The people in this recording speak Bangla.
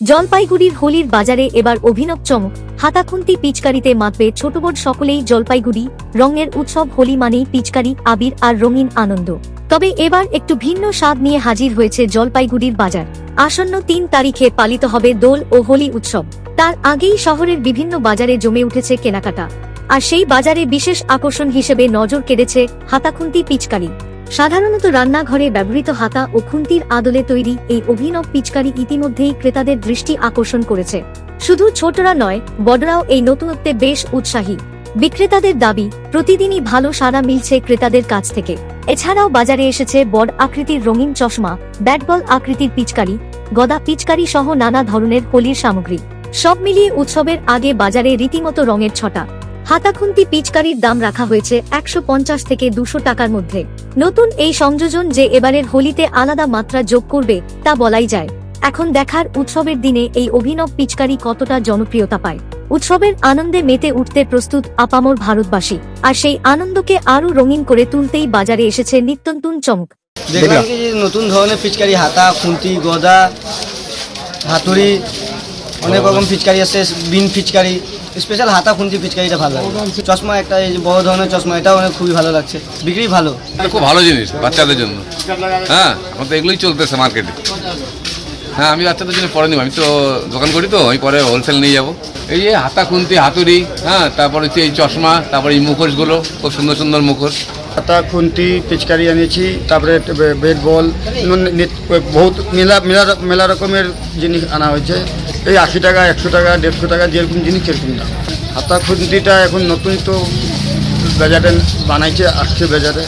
জলপাইগুড়ির হোলির বাজারে এবার অভিনব চমক। হাতাখুন্তি পিচকারিতে মাতবে ছোট বড় সকলেই জলপাইগুড়ি। রঙের উৎসব হোলি মানেই পিচকারি, আবির আর রঙিন আনন্দ। তবে এবার একটু ভিন্ন স্বাদ নিয়ে হাজির হয়েছে জলপাইগুড়ির বাজার। আসন্ন তিন তারিখে পালিত হবে দোল ও হোলি উৎসব। তার আগেই শহরের বিভিন্ন বাজারে জমে উঠেছে কেনাকাটা। আর সেই বাজারে বিশেষ আকর্ষণ হিসেবে নজর কেড়েছে হাতাখুন্তি পিচকারি। সাধারণত রান্নাঘরে ব্যবহৃত হাতা ও খুন্তির আদলে তৈরি এই অভিনব পিচকারি ইতিমধ্যেই ক্রেতাদের দৃষ্টি আকর্ষণ করেছে। শুধু ছোটরা নয়, বড়রাও এই নতুনত্বে বেশ উৎসাহী। বিক্রেতাদের দাবি, প্রতিদিনই ভালো সাড়া মিলছে ক্রেতাদের কাছ থেকে। এছাড়াও বাজারে এসেছে বড় আকৃতির রঙিন চশমা, ব্যাটবল আকৃতির পিচকারি, গদা পিচকারি সহ নানা ধরনের হোলির সামগ্রী। সব মিলিয়ে উৎসবের আগে বাজারে রীতিমতো রঙের ছটা। হাতাখুন্তি পিচকারির দাম রাখা হয়েছে একশো পঞ্চাশ থেকে দুশো টাকার মধ্যে। নতুন এই সংযোজন যে এবারের হোলিতে আলাদা মাত্রা যোগ করবে তা বলাই যায়। এখন দেখার উৎসবের দিনে এই অভিনব পিচকারি কতটা জনপ্রিয়তা পায়। উৎসবের আনন্দে মেতে উঠতে প্রস্তুত আপামর ভারতবাসী আর সেই আনন্দকে আরও রঙিন করে তুলতেই বাজারে এসেছে নিত্যন্তন চমক। দেখলাম। নতুন ধরনের পিচকারি হাতা খুন্তি গদা হাতুড়ি অনেক রকম পিচকারি আছে বিন পিচকারি স্পেশাল হাতা খুন্তি পিচকারিটা ভালো লাগে। চশমা একটা এই যে বড় ধরনের চশমা এটাও অনেক খুবই ভালো লাগছে। বিক্রি ভালো। এটা খুব ভালো জিনিস বাচ্চাদের জন্য। হ্যাঁ এখন তো এগুলোই চলতেছে মার্কেটে হ্যাঁ আমি বাচ্চাদের জন্য পরে নিব। আমি তো দোকান করি তো আমি পরে হোলসেল নিয়ে যাব। এই যে হাতা খুন্তি হাতুড়ি হ্যাঁ তারপর হচ্ছে এই চশমা তারপরে এই মুখোশগুলো খুব সুন্দর সুন্দর মুখোশ। হাতা খুন্তি পিচকারি এনেছি তারপরে বেট বল বহুত মেলা মেলা মেলা রকমের জিনিস আনা হয়েছে। এই আশি টাকা, একশো টাকা, দেড়শো টাকা, যেরকম জিনিস সেরকম দাম। হাতা খুন্তিটা এখন নতুন তো বেজারে বানাইছে, আসছে বাজারে।